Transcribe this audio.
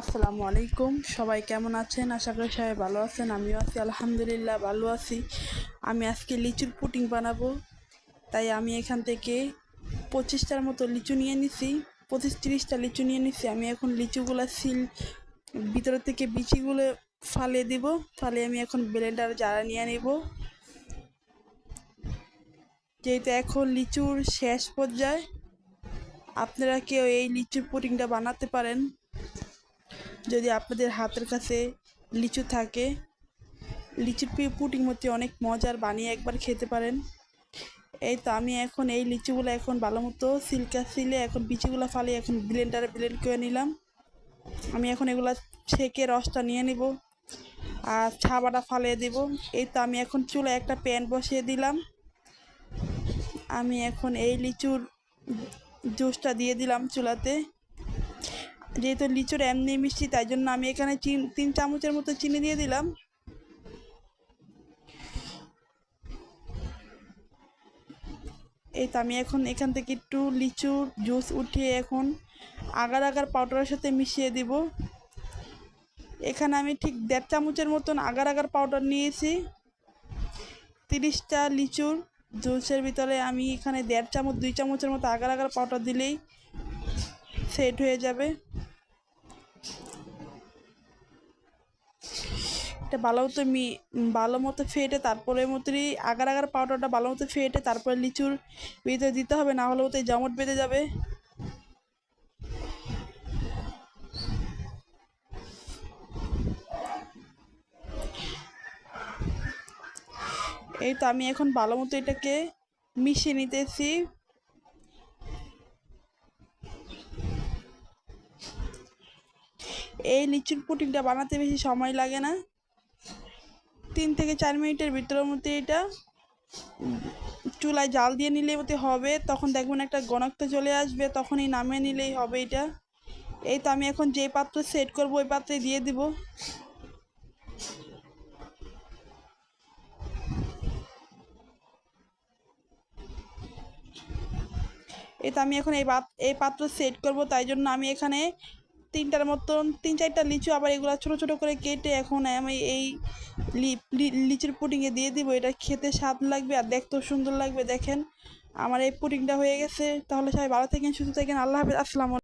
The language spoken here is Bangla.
আসসালামু আলাইকুম। সবাই কেমন আছেন? আশা করি সবাই ভালো আছেন, আমিও আছি, আলহামদুলিল্লাহ ভালো আছি। আমি আজকে লিচুর পুটিং বানাবো। তাই আমি এখান থেকে পঁচিশটার মতো লিচু নিয়ে নিছি, পঁচিশ তিরিশটা লিচু নিয়ে নিছি। আমি এখন লিচুগুলো সিল, ভিতর থেকে বিচিগুলো ফালিয়ে দিব। ফালিয়ে আমি এখন ব্লেন্ডার জারা নিয়ে নেব। যেহেতু এখন লিচুর শেষ পর্যায়ে, আপনারা কেউ এই লিচুর পুটিংটা বানাতে পারেন। যদি আপনাদের হাতের কাছে লিচু থাকে, লিচুর পুটিং মধ্যে অনেক মজার বানিয়ে একবার খেতে পারেন। এই তো আমি এখন এই লিচুগুলো এখন ভালো মতো সিলকা সিলে এখন বিচিগুলো ফালিয়ে এখন ব্লেন্ডারে ব্লেন্ড করে নিলাম। আমি এখন এগুলো ছেঁকে রসটা নিয়ে নিব আর ছাবাটা ফালিয়ে দিব। এই তো আমি এখন চুলায় একটা প্যান বসিয়ে দিলাম। আমি এখন এই লিচুর জুসটা দিয়ে দিলাম চুলাতে। যেহেতু লিচুর এমনি মিষ্টি, তাই জন্য আমি এখানে তিন চামচের মতো চিনি দিয়ে দিলাম। এই তো আমি এখন এখান থেকে একটু লিচুর জুস উঠিয়ে এখন আগার আগার পাউডারের সাথে মিশিয়ে দিব। এখানে আমি ঠিক দেড় চামচের মতন আগার আগার পাউডার নিয়েছি। তিরিশটা লিচুর জুসের ভিতরে আমি এখানে দেড় চামচ, দুই চামচের মতো আগার আগার পাউডার দিলেই সেট হয়ে যাবে। এটা ভালো মতো মি, ভালো মতো ফেটে তারপরে মতোই আগার আগার পাউডারটা ভালো মতো ফেটে তারপরে লিচুর ভিতরে দিতে হবে, না হলে ওতে জমট বেঁধে যাবে। এই তো আমি এখন ভালো মতো এটাকে মিশিয়ে নিতেছি। এই লিচুর পুটিংটা বানাতে বেশি সময় লাগে না। তিন থেকে চার মিনিটের ভিতরের মধ্যে এটা চুলায় জাল দিয়ে নিলে মতো হবে। তখন দেখবেন একটা গণক্ত চলে আসবে, তখনই নামিয়ে নিলেই হবে এটা। এই তো আমি এখন যে পাত্র সেট করব, ওই পাত্রে দিয়ে দিব। এই তো আমি এখন এই এই পাত্র সেট করব, তাই জন্য আমি এখানে তিনটার মতন, তিন চারটা লিচু আবার এগুলো ছোট ছোট করে কেটে এখন আমি এই লিচুর পুডিংয়ে দিয়ে দিব। এটা খেতে স্বাদ লাগবে আর দেখতেও সুন্দর লাগবে, দেখেন। আমার এই পুডিংটা হয়ে গেছে। তাহলে সবাই ভালো থাকেন, সুস্থ থাকেন। আল্লাহ হাফিজ। আসসালামু